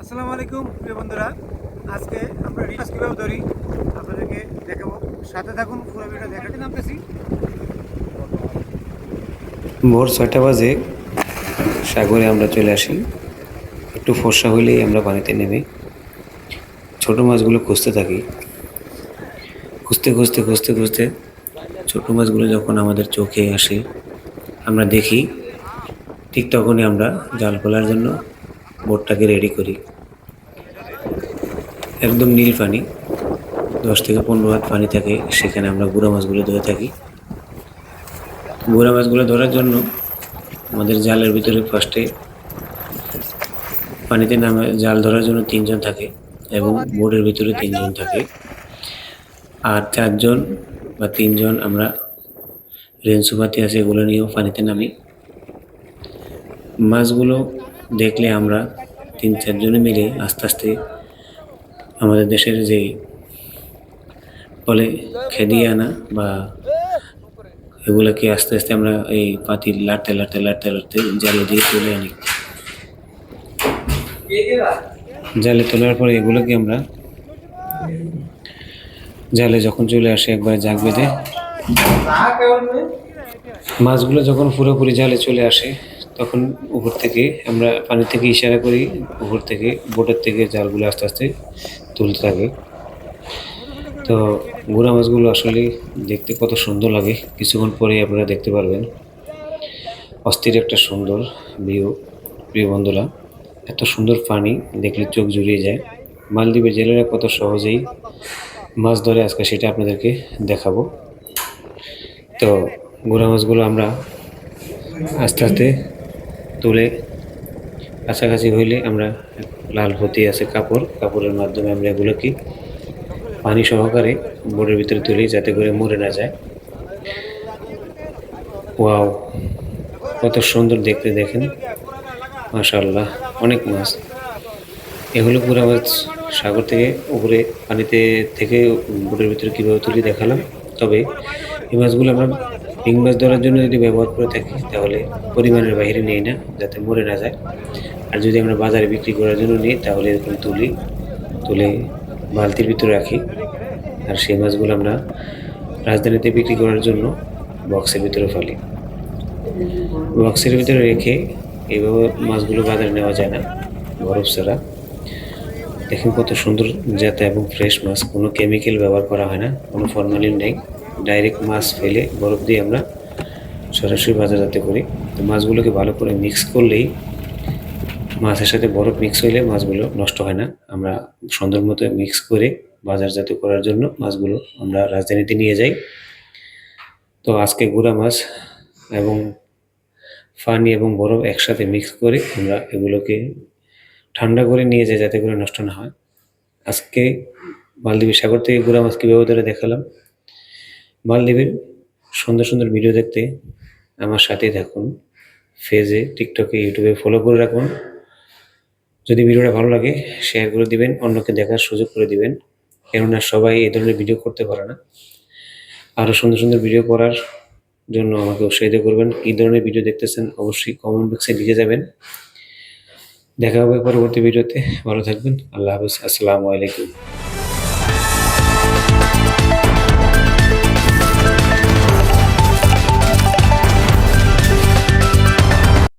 আসসালামু আলাইকুম, প্রিয় বন্ধুরা। আজকে আমরা রিচার্জ কীভাবে ধরি, আপনাদেরকে দেখাবো। সাথে থাকুন, পুরো ভিডিও দেখাতে নামতেছি ভোর ছয়টা বাজে, সাগরে আমরা চলে আসি। একটু ফর্সা হলেই আমরা পানিতে নেমে ছোট মাছগুলো খুঁজতে থাকি। খুঁজতে খুঁজতে খুঁজতে খুঁজতে ছোট মাছগুলো যখন আমাদের চোখে আসে, আমরা দেখি, ঠিক তখনই আমরা জাল ফেলার জন্য বোটটাকে রেডি করি। একদম নীল পানি, দশ থেকে পনেরো হাত পানি থাকে, সেখানে আমরা গুঁড়া মাছগুলো ধরে থাকি। গুঁড়া মাছগুলো ধরার জন্য আমাদের জালের ভিতরে ফার্স্টে পানিতে নামে, জাল ধরার জন্য তিনজন থাকে এবং বোর্ডের ভিতরে তিনজন থাকে। আর চারজন বা তিনজন আমরা রেঞ্চুপাতি আছে, এগুলো নিয়েও পানিতে নামি। মাছগুলো দেখলে আমরা তিন চারজনে মিলে আস্তে আস্তে আমাদের দেশের যে বলে খেদিয়ে আনা বা এগুলোকে আস্তে আস্তে আমরা এই পাতি লাড়তে লাড়তে লাড়তে লাড়তে জালে দিয়ে তুলে আনি। জালে তোলার পরে এগুলোকে আমরা জালে যখন চলে আসে একবার জাগ বেঁধে, মাছগুলো যখন পুরোপুরি জালে চলে আসে তখন উপর থেকে আমরা পানি থেকে ইশারা করি, উপর থেকে, বোটের থেকে জালগুলো আস্তে আস্তে তুলতে থাকে। তো গুড়া মাছগুলো আসলে দেখতে কত সুন্দর লাগে, কিছুক্ষণ পরে আপনারা দেখতে পারবেন। অস্থির একটা সুন্দর ভিউ, প্রিয় বন্ধুরা, এত সুন্দর পানি দেখলে চোখ জুড়িয়ে যায়। মালদ্বীপের জেলেরা কত সহজেই মাছ ধরে, আজকে সেটা আপনাদেরকে দেখাবো। তো গুড়া মাছগুলো আমরা আস্তে আস্তে তুলে কাছাকাছি হইলে আমরা লাল হতে আছে কাপড়। কাপড়ের মাধ্যমে আমরা এগুলোকে পানি সহকারে বোর্ডের ভিতরে তুলি যাতে করে মরে না যায়। ওয়াও, কত সুন্দর দেখতে দেখেন। মাশাল্লাহ অনেক মাছ। এগুলো পুরো মাছ সাগর থেকে উপরে পানিতে থেকে বোটের ভিতরে কীভাবে তুলি দেখালাম। তবে এই মাছগুলো আমরা পিং মাছ ধরার জন্য যদি ব্যবহার করে থাকি, তাহলে পরিমাণের বাইরে নিই না, যাতে মরে না যায়। আর যদি আমরা বাজারে বিক্রি করার জন্য নিই, তাহলে এরকম তুলি, তুলে বালতির ভিতরে রাখি। আর সেই মাছগুলো আমরা রাজধানীতে বিক্রি করার জন্য বক্সের ভিতরে ফেলি। বক্সের ভিতরে রেখে এইভাবে মাছগুলো বাজারে নেওয়া যায় না, বরফ ছাড়া। দেখেন কত সুন্দর জাতা এবং ফ্রেশ মাছ, কোনো কেমিক্যাল ব্যবহার করা হয় না, কোনো ফর্মালিন নেই। ডাইরেক্ট মাছ ফেলে বরফ দিয়ে আমরা সরাসরি বাজারজাতে করি। তো মাছগুলোকে ভালো করে মিক্স করলেই মাছের সাথে বরফ মিক্স হইলে মাছগুলো নষ্ট হয় না। আমরা সুন্দর মতো মিক্স করে বাজারজাত করার জন্য মাছগুলো আমরা রাজধানীতে নিয়ে যাই। তো আজকে গুঁড়া মাছ এবং ফানি এবং বরফ একসাথে মিক্স করে আমরা এগুলোকে ঠান্ডা করে নিয়ে যাই যাতে করে নষ্ট না হয়। আজকে মালদ্বীপের সাগর থেকে গুঁড়া মাছ কীভাবে ধরে দেখালাম? মালদ্বীপের সুন্দর সুন্দর ভিডিও দেখতে আমার সাথেই থাকুন। ফেজে টিকটকে ইউটিউবে ফলো করে রাখুন। যদি ভিডিওটা ভালো লাগে শেয়ার করে দিবেন, অন্যকে দেখার সুযোগ করে দিবেন। কেননা সবাই এই ধরনের ভিডিও করতে পারে না। আরও সুন্দর সুন্দর ভিডিও করার জন্য আমাকে উৎসাহিত করবেন। কী ধরনের ভিডিও দেখতেছেন, অবশ্যই কমেন্ট বক্সে লিখে যাবেন। দেখা হবে পরবর্তী ভিডিওতে ভালো থাকবেন। আল্লাহ হাফিজ। আসসালামু আলাইকুম।